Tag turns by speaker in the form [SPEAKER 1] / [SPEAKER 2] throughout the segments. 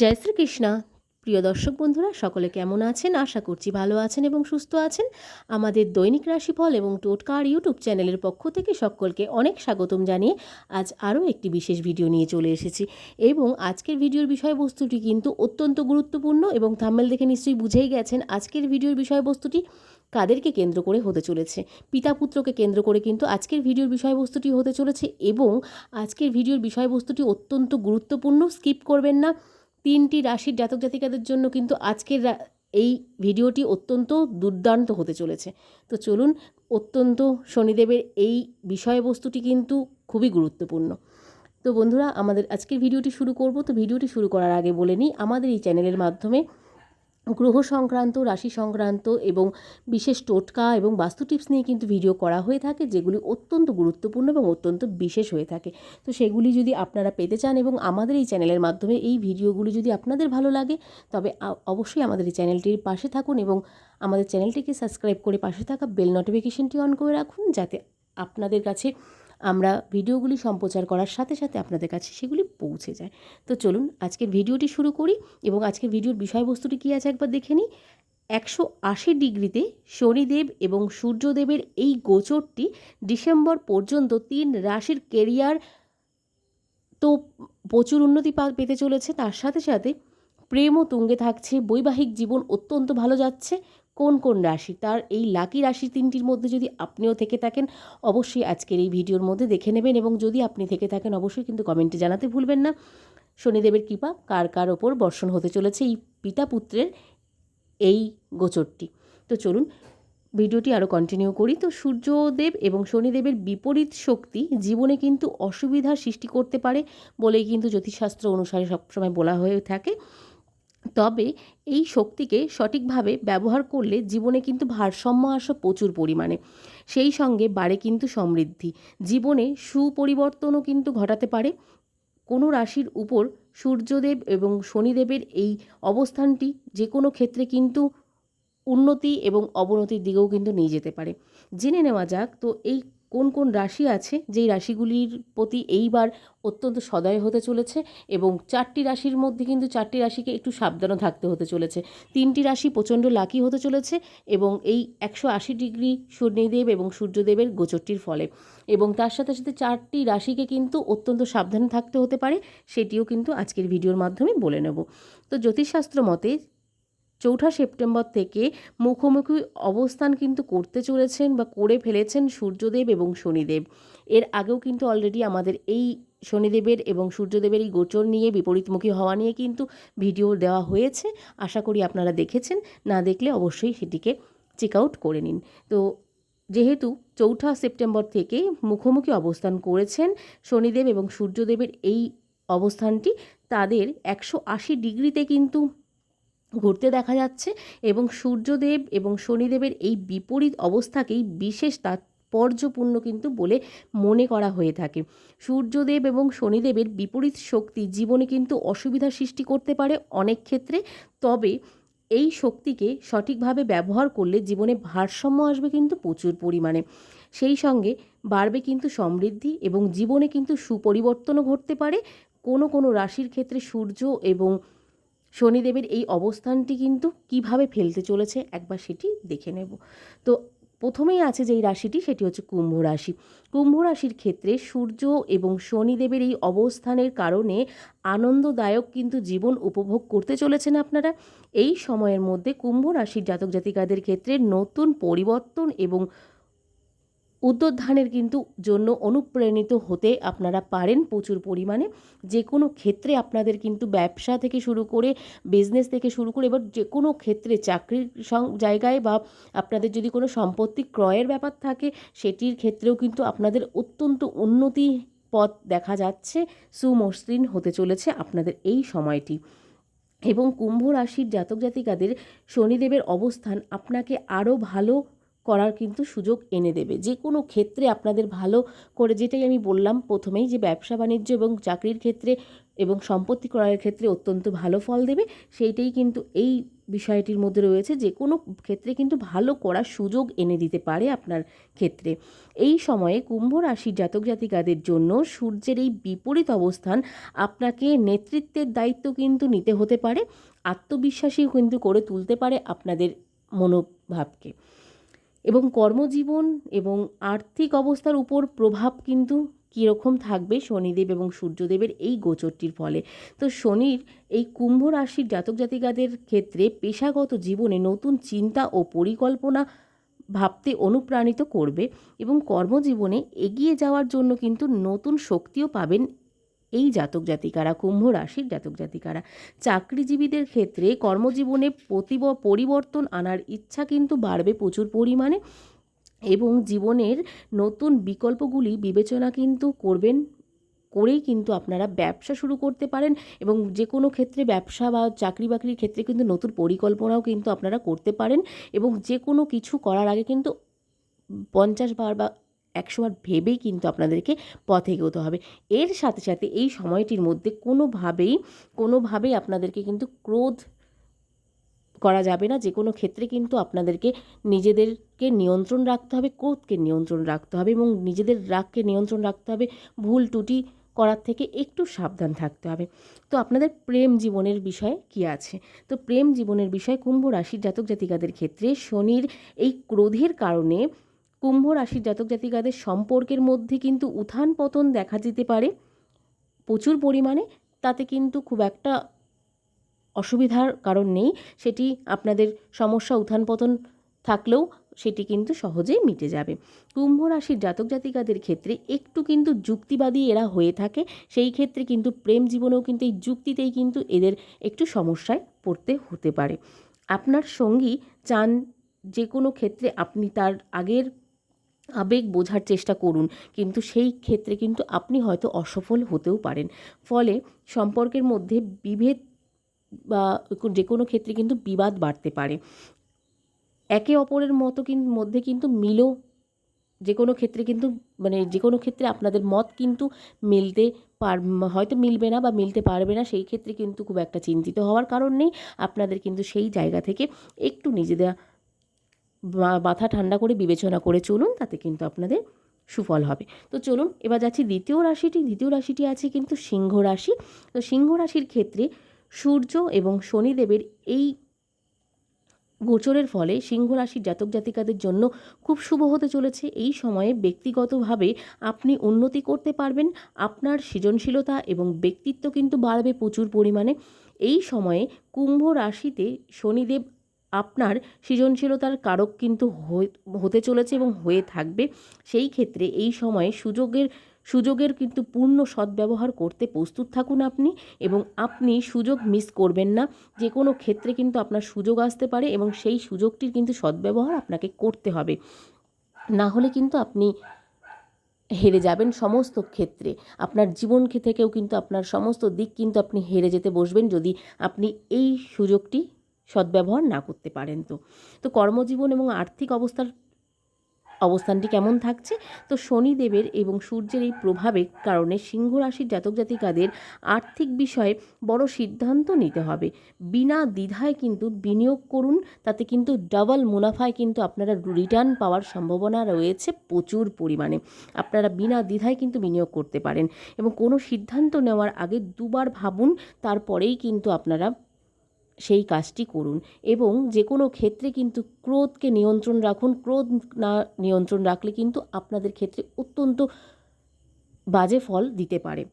[SPEAKER 1] জয় শ্রীকৃষ্ণা। প্রিয় দর্শক বন্ধুরা, সকলে কেমন আছেন? আশা করছি ভালো আছেন এবং সুস্থ আছেন। আমাদের দৈনিক রাশিফল এবং টোটকার ইউটিউব চ্যানেলের পক্ষ থেকে সকলকে অনেক স্বাগতম জানিয়ে আজ আরও একটি বিশেষ ভিডিও নিয়ে চলে এসেছি। এবং আজকের ভিডিওর বিষয়বস্তুটি কিন্তু অত্যন্ত গুরুত্বপূর্ণ এবং থাম্মেল দেখে নিশ্চয়ই বুঝেই গেছেন, আজকের ভিডিওর বিষয়বস্তুটি কাদেরকে কেন্দ্র করে হতে চলেছে? পিতা পুত্রকে কেন্দ্র করে কিন্তু আজকের ভিডিওর বিষয়বস্তুটি হতে চলেছে এবং আজকের ভিডিওর বিষয়বস্তুটি অত্যন্ত গুরুত্বপূর্ণ, স্কিপ করবেন না। তিনটি রাশির জাতক জাতিকাদের জন্য কিন্তু আজকের এই ভিডিওটি অত্যন্ত দুর্দান্ত হতে চলেছে। তো চলুন, অত্যন্ত শনিদেবের এই বিষয়বস্তুটি কিন্তু খুবই গুরুত্বপূর্ণ। তো বন্ধুরা, আমাদের আজকের ভিডিওটি শুরু করব। তো ভিডিওটি শুরু করার আগে বলে নিই, আমাদের এই চ্যানেলের মাধ্যমে গ্রহ সংক্রান্ত, রাশি সংক্রান্ত এবং বিশেষ টোটকা এবং বাস্তু টিপস নিয়ে কিন্তু ভিডিও করা হয়ে থাকে, যেগুলি অত্যন্ত গুরুত্বপূর্ণ এবং অত্যন্ত বিশেষ হয়ে থাকে। তো সেগুলি যদি আপনারা পেতে চান এবং আমাদের এই চ্যানেলের মাধ্যমে এই ভিডিওগুলি যদি আপনাদের ভালো লাগে, তবে অবশ্যই আমাদের এই চ্যানেলটির পাশে থাকুন এবং আমাদের চ্যানেলটিকে সাবস্ক্রাইব করে পাশে থাকা বেল নোটিফিকেশনটি অন করে রাখুন, যাতে আপনাদের কাছে আমরা ভিডিওগুলি সম্প্রচার করার সাথে সাথে আপনাদের কাছে সেগুলি পৌঁছে যায়। তো চলুন আজকের ভিডিওটি শুরু করি এবং আজকের ভিডিওর বিষয়বস্তুটি কী আছে একবার দেখে নিই। একশো আশি ডিগ্রিতে শনিদেব এবং সূর্যদেবের এই গোচরটি ডিসেম্বর পর্যন্ত তিন রাশির কেরিয়ার তো প্রচুর উন্নতি পেতে চলেছে। তার সাথে সাথে প্রেমও তুঙ্গে থাকছে, বৈবাহিক জীবন অত্যন্ত ভালো যাচ্ছে। কোন কোন রাশি? তার এই লাকি রাশি তিনটির মধ্যে যদি আপনিও থেকে থাকেন, অবশ্যই আজকের এই ভিডিওর মধ্যে দেখে নেবেন এবং যদি আপনি থেকে থাকেন, অবশ্যই কিন্তু কমেন্টে জানাতে ভুলবেন না। শনিদেবের কৃপা কার কার ওপর বর্ষণ হতে চলেছে এই পিতা পুত্রের এই গোচরটি। তো চলুন, ভিডিওটি আরও কন্টিনিউ করি। তো সূর্যদেব এবং শনিদেবের বিপরীত শক্তি জীবনে কিন্তু অসুবিধার সৃষ্টি করতে পারে বলেই কিন্তু জ্যোতিষশাস্ত্র অনুসারে সবসময় বলা হয়ে থাকে। তবে এই শক্তিকে সঠিকভাবে ব্যবহার করলে জীবনে কিন্তু ভারসাম্য আসে প্রচুর পরিমাণে। সেই সঙ্গে বাড়ে কিন্তু সমৃদ্ধি। জীবনে সুপরিবর্তনও কিন্তু ঘটাতে পারে। কোনো রাশির উপর সূর্যদেব এবং শনিদেবের এই অবস্থানটি যে কোনো ক্ষেত্রে কিন্তু উন্নতি এবং অবনতির দিকেও কিন্তু নিয়ে যেতে পারে। জেনে নেওয়া যাক, তো এই কোন কোন রাশি আছে, যেই রাশিগুলির প্রতি এইবার অত্যন্ত সদয় হতে চলেছে এবং চারটি রাশির মধ্যে কিন্তু চারটি রাশিকে একটু সাবধানও থাকতে হতে চলেছে। তিনটি রাশি প্রচণ্ড লাকি হতে চলেছে এবং এই একশো আশি ডিগ্রি শনিদেব এবং সূর্যদেবের গোচরটির ফলে। এবং তার সাথে সাথে চারটি রাশিকে কিন্তু অত্যন্ত সাবধানে থাকতে হতে পারে, সেটিও কিন্তু আজকের ভিডিওর মাধ্যমে বলে নেব। তো জ্যোতিষশাস্ত্র মতে চৌঠা সেপ্টেম্বর থেকে মুখোমুখি অবস্থান কিন্তু করতে চলেছেন বা করে ফেলেছেন সূর্যদেব এবং শনিদেব। এর আগেও কিন্তু অলরেডি আমাদের এই শনিদেবের এবং সূর্যদেবের এই গোচর নিয়ে বিপরীতমুখী হওয়া নিয়ে কিন্তু ভিডিও দেওয়া হয়েছে। আশা করি আপনারা দেখেছেন। না দেখলে অবশ্যই সেটিকে চেক আউট করে নিন। তো যেহেতু চৌঠা সেপ্টেম্বর থেকে মুখোমুখি অবস্থান করেছেন শনিদেব এবং সূর্যদেবের এই অবস্থানটি, তাদের একশো আশি ডিগ্রিতে কিন্তু ঘুরতে দেখা যাচ্ছে এবং সূর্যদেব এবং শনিদেবের এই বিপরীত অবস্থাকেই বিশেষ তাৎপর্যপূর্ণ কিন্তু বলে মনে করা হয়ে থাকে। সূর্যদেব এবং শনিদেবের বিপরীত শক্তি জীবনে কিন্তু অসুবিধার সৃষ্টি করতে পারে অনেক ক্ষেত্রে, তবে এই শক্তিকে সঠিকভাবে ব্যবহার করলে জীবনে ভারসাম্য আসবে কিন্তু প্রচুর পরিমাণে। সেই সঙ্গে বাড়বে কিন্তু সমৃদ্ধি এবং জীবনে কিন্তু সুপরিবর্তনও ঘটতে পারে। কোনো কোনো রাশির ক্ষেত্রে সূর্য এবং শনিদেবের এই অবস্থানটি কিন্তু কীভাবে ফেলতে চলেছে একবার সেটি দেখে নেব। তো প্রথমেই আছে যেই রাশিটি, সেটি হচ্ছে কুম্ভ রাশি। কুম্ভ রাশির ক্ষেত্রে সূর্য এবং শনিদেবের এই অবস্থানের কারণে আনন্দদায়ক কিন্তু জীবন উপভোগ করতে চলেছেন আপনারা। এই সময়ের মধ্যে কুম্ভ রাশির জাতক জাতিকাদের ক্ষেত্রে নতুন পরিবর্তন এবং উদ্যোধানের কিন্তু জন্য অনুপ্রাণিত হতে আপনারা পারেন প্রচুর পরিমাণে। যে কোনো ক্ষেত্রে আপনাদের কিন্তু ব্যবসা থেকে শুরু করে বিজনেস থেকে শুরু করে এবার যে কোনো ক্ষেত্রে চাকরির জায়গায় বা আপনাদের যদি কোনো সম্পত্তি ক্রয়ের ব্যাপার থাকে, সেটির ক্ষেত্রেও কিন্তু আপনাদের অত্যন্ত উন্নতি পথ দেখা যাচ্ছে, সুমসৃণ হতে চলেছে আপনাদের এই সময়টি। এবং কুম্ভ রাশির জাতক জাতিকাদের শনিদেবের অবস্থান আপনাকে আরও ভালো করার কিন্তু সুযোগ এনে দেবে। যে কোনো ক্ষেত্রে আপনাদের ভালো করে যেটাই আমি বললাম প্রথমেই যে ব্যবসা বাণিজ্য এবং চাকরির ক্ষেত্রে এবং সম্পত্তি ক্রয়ের ক্ষেত্রে অত্যন্ত ভালো ফল দেবে, সেইটাই কিন্তু এই বিষয়টির মধ্যে রয়েছে। যে কোনো ক্ষেত্রে কিন্তু ভালো করার সুযোগ এনে দিতে পারে আপনার ক্ষেত্রে। এই সময়ে কুম্ভ রাশির জাতক জাতিকাদের জন্য সূর্যের এই বিপরীত অবস্থান আপনাকে নেতৃত্বের দায়িত্ব কিন্তু নিতে হতে পারে। আত্মবিশ্বাসী কিন্তু করে তুলতে পারে আপনাদের মনোভাবকে। এবং কর্মজীবন এবং আর্থিক অবস্থার উপর প্রভাব কিন্তু কীরকম থাকবে শনিদেব এবং সূর্যদেবের এই গোচরটির ফলে। তো শনির এই কুম্ভ রাশির জাতক জাতিকাদের ক্ষেত্রে পেশাগত জীবনে নতুন চিন্তা ও পরিকল্পনা ভাবতে অনুপ্রাণিত করবে এবং কর্মজীবনে এগিয়ে যাওয়ার জন্য কিন্তু নতুন শক্তিও পাবেন এই জাতক জাতিকারা, কুম্ভ রাশির জাতক জাতিকারা, চাকরিজীবীদের ক্ষেত্রে কর্মজীবনে প্রতিব, পরিবর্তন আনার ইচ্ছা কিন্তু বাড়বে প্রচুর পরিমাণে এবং জীবনের নতুন বিকল্পগুলি বিবেচনা কিন্তু করবেন, করেই কিন্তু আপনারা ব্যবসা শুরু করতে পারেন এবং যে কোনো ক্ষেত্রে ব্যবসা বা চাকরি বাকরির ক্ষেত্রে কিন্তু নতুন পরিকল্পনাও কিন্তু আপনারা করতে পারেন এবং যে কোনো কিছু করার আগে কিন্তু পঞ্চাশ বার বা একশো বার ভেবেই কিন্তু আপনাদেরকে পথে এগোতে হবে। এর সাথে সাথে এই সময়টির মধ্যে কোনোভাবেই কোনোভাবেই আপনাদেরকে কিন্তু ক্রোধ করা যাবে না। যে কোনো ক্ষেত্রে কিন্তু আপনাদেরকে নিজেদেরকে নিয়ন্ত্রণ রাখতে হবে, ক্রোধকে নিয়ন্ত্রণ রাখতে হবে এবং নিজেদের রাগকে নিয়ন্ত্রণ রাখতে হবে। ভুল টুটি করার থেকে একটু সাবধান থাকতে হবে। তো আপনাদের প্রেম জীবনের বিষয়ে কি আছে? তো প্রেম জীবনের বিষয়ে কুম্ভ রাশির জাতক জাতিকাদের ক্ষেত্রে শনির এই ক্রোধের কারণে কুম্ভ রাশির জাতক জাতিকাদের সম্পর্কের মধ্যে কিন্তু উত্থান পতন দেখা যেতে পারে প্রচুর পরিমাণে। তাতে কিন্তু খুব একটা অসুবিধার কারণ নেই। সেটি আপনাদের সমস্যা, উত্থান পতন থাকলেও সেটি কিন্তু সহজেই মিটে যাবে। কুম্ভ রাশির জাতক জাতিকাদের ক্ষেত্রে একটু কিন্তু যুক্তিবাদী এরা হয়ে থাকে। সেই ক্ষেত্রে কিন্তু প্রেম জীবনেও কিন্তু এই যুক্তিতেই কিন্তু এদের একটু সমস্যায় পড়তে হতে পারে। আপনার সঙ্গী চান যে কোনো ক্ষেত্রে আপনি তার আগের আবেগ বোঝার চেষ্টা করুন। কিন্তু সেই ক্ষেত্রে কিন্তু আপনি হয়তো অসফল হতেও পারেন। ফলে সম্পর্কের মধ্যে বিভেদ বা যে কোনো ক্ষেত্রে কিন্তু বিবাদ বাড়তে পারে। একে অপরের মতো কিন্তু মধ্যে কিন্তু মিলও যে কোনো ক্ষেত্রে কিন্তু মানে যে কোনো ক্ষেত্রে আপনাদের মত কিন্তু মিলতে পার, হয়তো মিলবে না বা মিলতে পারবে না, সেই ক্ষেত্রে কিন্তু খুব একটা চিন্তিত হওয়ার কারণ নেই। আপনাদের কিন্তু সেই জায়গা থেকে একটু নিজেদের মাথা ঠান্ডা করে বিবেচনা করে চলুন, তাতে কিন্তু আপনাদের সুফল হবে। তো চলুন, এবার যাচ্ছি দ্বিতীয় রাশিটি। দ্বিতীয় রাশিটি আছে কিন্তু সিংহ রাশি। তো সিংহ রাশির ক্ষেত্রে সূর্য এবং শনিদেবের এই গোচরের ফলে সিংহ রাশির জাতক জাতিকাদের জন্য খুব শুভ হতে চলেছে। এই সময়ে ব্যক্তিগতভাবে আপনি উন্নতি করতে পারবেন, আপনার সৃজনশীলতা এবং ব্যক্তিত্ব কিন্তু বাড়বে প্রচুর পরিমাণে। এই সময়ে কুম্ভ রাশিতে শনিদেব আপনার সৃজনশীলতার কারক কিন্তু হতে চলেছে এবং হয়ে থাকবে। সেই ক্ষেত্রে এই সময়ে সুযোগের সুযোগের কিন্তু পূর্ণ সদ্ব্যবহার করতে প্রস্তুত থাকুন আপনি এবং আপনি সুযোগ মিস করবেন না। যে কোনো ক্ষেত্রে কিন্তু আপনার সুযোগ আসতে পারে এবং সেই সুযোগটির কিন্তু সদ্ব্যবহার আপনাকে করতে হবে। না হলে কিন্তু আপনি হেরে যাবেন সমস্ত ক্ষেত্রে। আপনার জীবনকে থেকেও কিন্তু আপনার সমস্ত দিক কিন্তু আপনি হেরে যেতে বসবেন যদি আপনি এই সুযোগটি সদ্ব্যবহার না করতে পারেন তো। তো কর্মজীবন এবং আর্থিক অবস্থার, অবস্থানটি কেমন থাকছে? তো শনিদেবের এবং সূর্যের এই প্রভাবের কারণে সিংহ রাশির জাতক জাতিকাদের আর্থিক বিষয়ে বড় সিদ্ধান্ত নিতে হবে। বিনা দ্বিধায় কিন্তু বিনিয়োগ করুন, তাতে কিন্তু ডাবল মুনাফায় কিন্তু আপনারা রিটার্ন পাওয়ার সম্ভাবনা রয়েছে প্রচুর পরিমাণে। আপনারা বিনা দ্বিধায় কিন্তু বিনিয়োগ করতে পারেন এবং কোনো সিদ্ধান্ত নেওয়ার আগে দুবার ভাবুন, তারপরেই কিন্তু আপনারা সেই কাজটি করুন এবং যে কোনো ক্ষেত্রে কিন্তু ক্রোধকে নিয়ন্ত্রণ রাখুন। ক্রোধ না নিয়ন্ত্রণ রাখলে কিন্তু আপনাদের ক্ষেত্রে অত্যন্ত বাজে ফল দিতে পারে।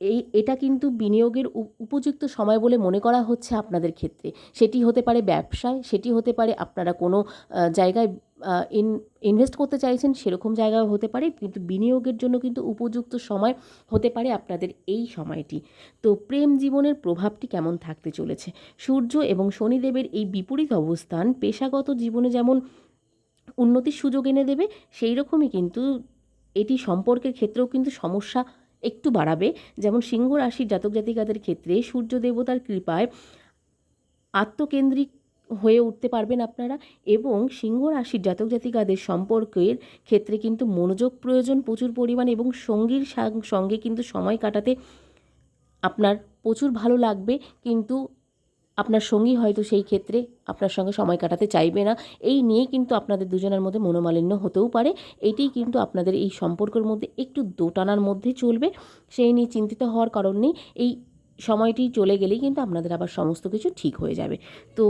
[SPEAKER 1] এই, এটা কিন্তু বিনিয়োগের উপযুক্ত সময় বলে মনে করা হচ্ছে আপনাদের ক্ষেত্রে। সেটি হতে পারে ব্যবসায়, সেটি হতে পারে আপনারা কোনো জায়গায় ইনভেস্ট করতে চাইছেন সেরকম জায়গায় হতে পারে, কিন্তু বিনিয়োগের জন্য কিন্তু উপযুক্ত সময় হতে পারে আপনাদের এই সময়টি। তো প্রেম জীবনের প্রভাবটি কেমন থাকতে চলেছে? সূর্য এবং শনিদেবের এই বিপরীত অবস্থান পেশাগত জীবনে যেমন উন্নতির সুযোগ এনে দেবে, সেই রকমই কিন্তু এটি সম্পর্কের ক্ষেত্রেও কিন্তু সমস্যা একটু বাড়াবে। যেমন সিংহ রাশির জাতক জাতিকাদের ক্ষেত্রে সূর্য দেবতার কৃপায় আত্মকেন্দ্রিক হয়ে উঠতে পারবেন আপনারা এবং সিংহ রাশির জাতক জাতিকাদের সম্পর্কের ক্ষেত্রে কিন্তু মনোযোগ প্রয়োজন প্রচুর পরিমাণ এবং সঙ্গীর সঙ্গে কিন্তু সময় কাটাতে আপনার প্রচুর ভালো লাগবে কিন্তু আপনার সঙ্গী হয়তো সেই ক্ষেত্রে আপনার সঙ্গে সময় কাটাতে চাইবে না। এই নিয়ে কিন্তু আপনাদের দুজনের মধ্যে মনোমালিন্য হতেও পারে। এটিই কিন্তু আপনাদের এই সম্পর্কের মধ্যে একটু দোটানার মধ্যে চলবে। সেই নিয়ে চিন্তিত হওয়ার কারণ নেই। এই সময়টি চলে গেলেই কিন্তু আপনাদের আবার সমস্ত কিছু ঠিক হয়ে যাবে। তো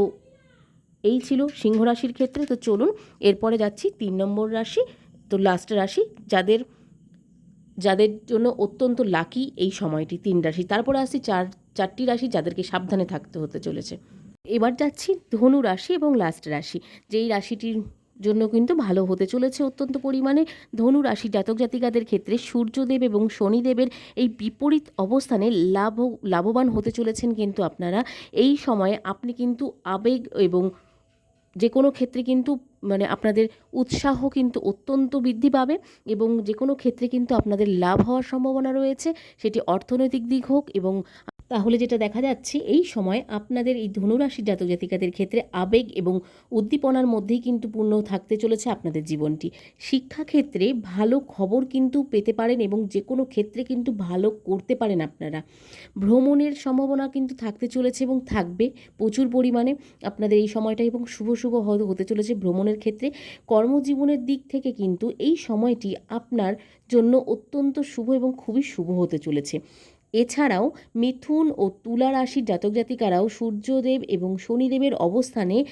[SPEAKER 1] এই ছিল সিংহ রাশির ক্ষেত্রে। তো চলুন, এরপরে যাচ্ছি তিন নম্বর রাশি, তো লাস্ট রাশি, যাদের যাদের জন্য অত্যন্ত লাকি এই সময়টি, তিন রাশি। তারপরে আসছি চার, চারটি রাশি যাদেরকে সাবধানে থাকতে হতে চলেছে। এবার যাচ্ছি ধনু রাশি এবং লাস্ট রাশি, যেই রাশিটির জন্য কিন্তু ভালো হতে চলেছে অত্যন্ত পরিমাণে। ধনু রাশি জাতক জাতিকাদের ক্ষেত্রে সূর্যদেব এবং শনিদেবের এই বিপরীত অবস্থানে লাভ, লাভবান হতে চলেছেন কিন্তু আপনারা। এই সময়ে আপনি কিন্তু আবেগ এবং যে কোনো ক্ষেত্রে কিন্তু মানে আপনাদের উৎসাহ কিন্তু অত্যন্ত বৃদ্ধি পাবে এবং যে কোনো ক্ষেত্রে কিন্তু আপনাদের লাভ হওয়ার সম্ভাবনা রয়েছে। সেটি অর্থনৈতিক দিক হোক এবং তাহলে যেটা দেখা যাচ্ছে, এই সময় আপনাদের এই ধনুরাশি জাতক জাতিকাদের ক্ষেত্রে আবেগ এবং উদ্দীপনার মধ্যেই কিন্তু পূর্ণ থাকতে চলেছে আপনাদের জীবনটি। শিক্ষাক্ষেত্রে ভালো খবর কিন্তু পেতে পারেন এবং যে কোনো ক্ষেত্রে কিন্তু ভালো করতে পারেন আপনারা। ভ্রমণের সম্ভাবনা কিন্তু থাকতে চলেছে এবং থাকবে প্রচুর পরিমাণে আপনাদের এই সময়টা এবং শুভ শুভ হতে চলেছে ভ্রমণের ক্ষেত্রে। কর্মজীবনের দিক থেকে কিন্তু এই সময়টি আপনার জন্য অত্যন্ত শুভ এবং খুবই শুভ হতে চলেছে। এছাড়াও মিথুন ও তুলা রাশির জাতক জাতিকারাও সূর্যদেব এবং শনিদেবের অবস্থানে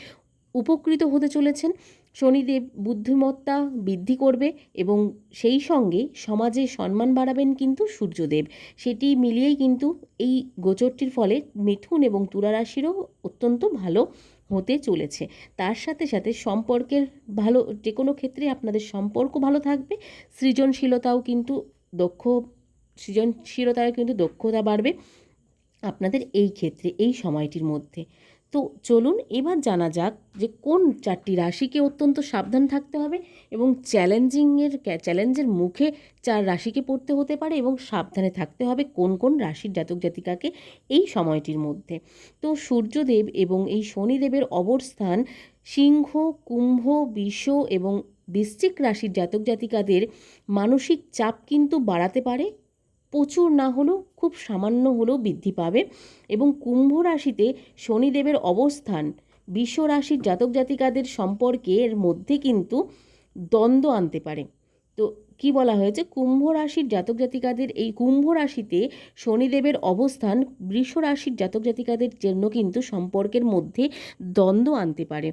[SPEAKER 1] উপকৃত হতে চলেছেন। শনিদেব বুদ্ধিমত্তা বৃদ্ধি করবে এবং সেই সঙ্গে সমাজে সম্মান বাড়াবেন কিন্তু সূর্যদেব। সেটি মিলিয়েই কিন্তু এই গোচরটির ফলে মিথুন এবং তুলা রাশিরও অত্যন্ত ভালো হতে চলেছে। তার সাথে সাথে সম্পর্কের ভালো যে কোনো ক্ষেত্রে আপনাদের সম্পর্ক ভালো থাকবে। সৃজনশীলতাও কিন্তু দক্ষ সৃজনশীলতায় কিন্তু দক্ষতা বাড়বে আপনাদের এই ক্ষেত্রে, এই সময়টির মধ্যে। তো চলুন এবার জানা যাক যে কোন চারটি রাশিকে অত্যন্ত সাবধান থাকতে হবে এবং চ্যালেঞ্জিংয়ের চ্যালেঞ্জের মুখে চার রাশিকে পড়তে হতে পারে এবং সাবধানে থাকতে হবে কোন কোন রাশির জাতক জাতিকাকে এই সময়টির মধ্যে। তো সূর্যদেব এবং এই শনিদেবের অবস্থান সিংহ, কুম্ভ, বিষ এবং বৃশ্চিক রাশির জাতক জাতিকাদের মানসিক চাপ কিন্তু বাড়াতে পারে। প্রচুর না হলেও খুব সামান্য হলেও বৃদ্ধি পাবে এবং কুম্ভ রাশিতে শনিদেবের অবস্থান। বিশ্ব রাশির জাতক জাতিকাদের সম্পর্কের মধ্যে কিন্তু দ্বন্দ্ব আনতে পারে। তো কি বলা হয়েছে? কুম্ভ রাশির জাতক জাতিকাদের এই কুম্ভ রাশিতে শনিদেবের অবস্থান বৃষ রাশির জাতক জাতিকাদের জন্য কিন্তু সম্পর্কের মধ্যে দ্বন্দ্ব আনতে পারে।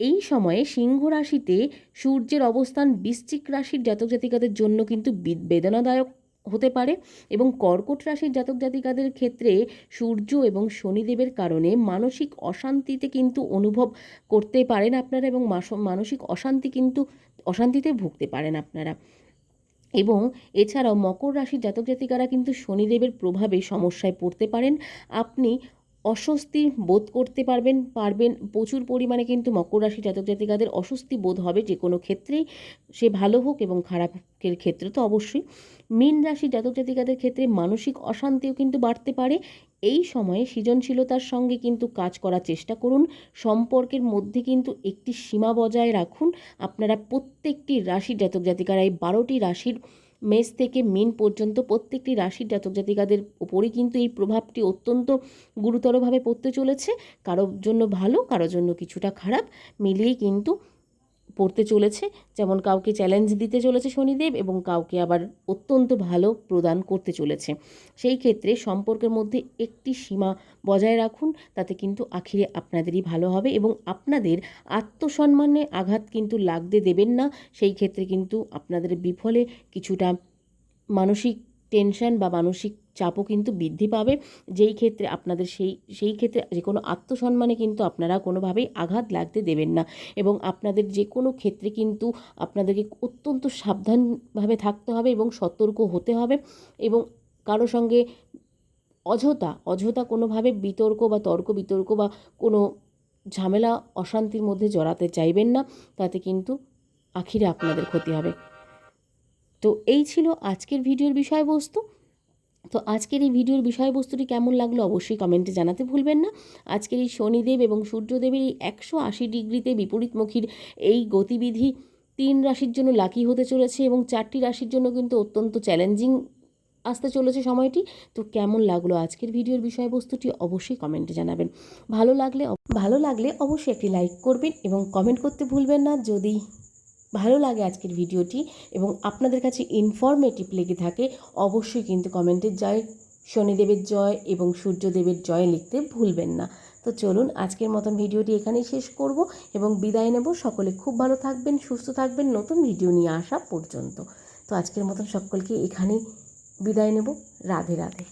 [SPEAKER 1] এই সময়ে সিংহ রাশিতে সূর্যের অবস্থান বৃশ্চিক রাশির জাতক জাতিকাদের জন্য কিন্তু বেদনাদায়ক হতে পারে এবং কর্কট রাশির জাতক জাতিকাদের ক্ষেত্রে সূর্য এবং শনিদেবের কারণে মানসিক অশান্তিতে কিন্তু অনুভব করতে পারেন আপনারা এবং মানসিক অশান্তি কিন্তু, অশান্তিতে ভুগতে পারেন আপনারা। এবং এছাড়াও মকর রাশির জাতক জাতিকারা কিন্তু শনিদেবের প্রভাবে সমস্যায় পড়তে পারেন। আপনি অস্বস্তি বোধ করতে পারবেন পারবেন। প্রচুর পরিমাণে কিন্তু মকর রাশি জাতক জাতিকাদের অস্বস্তি বোধ হবে যে কোনো ক্ষেত্রেই। সে ভালো হোক এবং খারাপের ক্ষেত্রে তো অবশ্যই। মীন রাশি জাতক জাতিকাদের ক্ষেত্রে মানসিক অশান্তিও কিন্তু বাড়তে পারে। এই সময়ে সৃজনশীলতার সঙ্গে কিন্তু কাজ করার চেষ্টা করুন। সম্পর্কের মধ্যে কিন্তু একটি সীমা বজায় রাখুন। আপনারা প্রত্যেকটি রাশির জাতক জাতিকারা এই বারোটি রাশির মেষ থেকে মিন পর্যন্ত প্রত্যেকটি রাশির জাতক জাতিকাদের ওপরই কিন্তু এই প্রভাবটি অত্যন্ত গুরুতরভাবে পড়তে চলেছে। কারোর জন্য ভালো, কারোর জন্য কিছুটা খারাপ। মিলিয়েই কিন্তু পড়তে চলেছে, যেমন কাউকে চ্যালেঞ্জ দিতে চলেছে শনিদেব এবং কাউকে আবার অত্যন্ত ভালো প্রদান করতে চলেছে। সেই ক্ষেত্রে সম্পর্কের মধ্যে একটি সীমা বজায় রাখুন, তাতে কিন্তু আখিরে আপনাদেরই ভালো হবে এবং আপনাদের আত্মসম্মানে আঘাত কিন্তু লাগতে দেবেন না। সেই ক্ষেত্রে কিন্তু আপনাদের বিফলে কিছুটা মানসিক টেনশন বা মানসিক চাপও কিন্তু বৃদ্ধি পাবে। যেই ক্ষেত্রে আপনাদের সেই সেই ক্ষেত্রে যে কোনো আত্মসম্মানে কিন্তু আপনারা কোনোভাবেই আঘাত লাগতে দেবেন না। এবং আপনাদের যে কোনো ক্ষেত্রে কিন্তু আপনাদেরকে অত্যন্ত সাবধানভাবে থাকতে হবে এবং সতর্ক হতে হবে। এবং কারও সঙ্গে অযথা অযথা কোনোভাবে বিতর্ক বা তর্ক বিতর্ক বা কোনো ঝামেলা, অশান্তির মধ্যে জড়াতে চাইবেন না। তাতে কিন্তু আখিরে আপনাদের ক্ষতি হবে। তো এই ছিল আজকের ভিডিওর বিষয়বস্তু। তো আজকের এই ভিডিওর বিষয়বস্তুটি কেমন লাগল অবশ্যই কমেন্টে জানাতে ভুলবেন না। আজকের এই শনিদেব এবং সূর্যদেবের এই একশো আশি ডিগ্রিতে বিপরীতমুখীর এই গতিবিধি তিন রাশির জন্য লাকি হতে চলেছে এবং চারটি রাশির জন্য কিন্তু অত্যন্ত চ্যালেঞ্জিং আসতে চলেছে সময়টি। তো কেমন লাগল আজকের ভিডিওর বিষয়বস্তুটি অবশ্যই কমেন্টে জানাবেন। ভালো লাগলে ভালো লাগলে অবশ্যই একটি লাইক করবেন এবং কমেন্ট করতে ভুলবেন না। যদি ভালো লাগে আজকের ভিডিওটি এবং আপনাদের কাছে ইনফরমেটিভ লেগে থাকে, অবশ্যই কিন্তু কমেন্টে জয়, শনিদেবের জয় এবং সূর্যদেবের জয় লিখতে ভুলবেন না। তো চলুন আজকের মতন ভিডিওটি এখানেই শেষ করব এবং বিদায় নেব। সকলে খুব ভালো থাকবেন, সুস্থ থাকবেন, নতুন ভিডিও নিয়ে আসা পর্যন্ত। তো আজকের মতন সকলকে এখানেই বিদায় নেব। রাধে রাধে।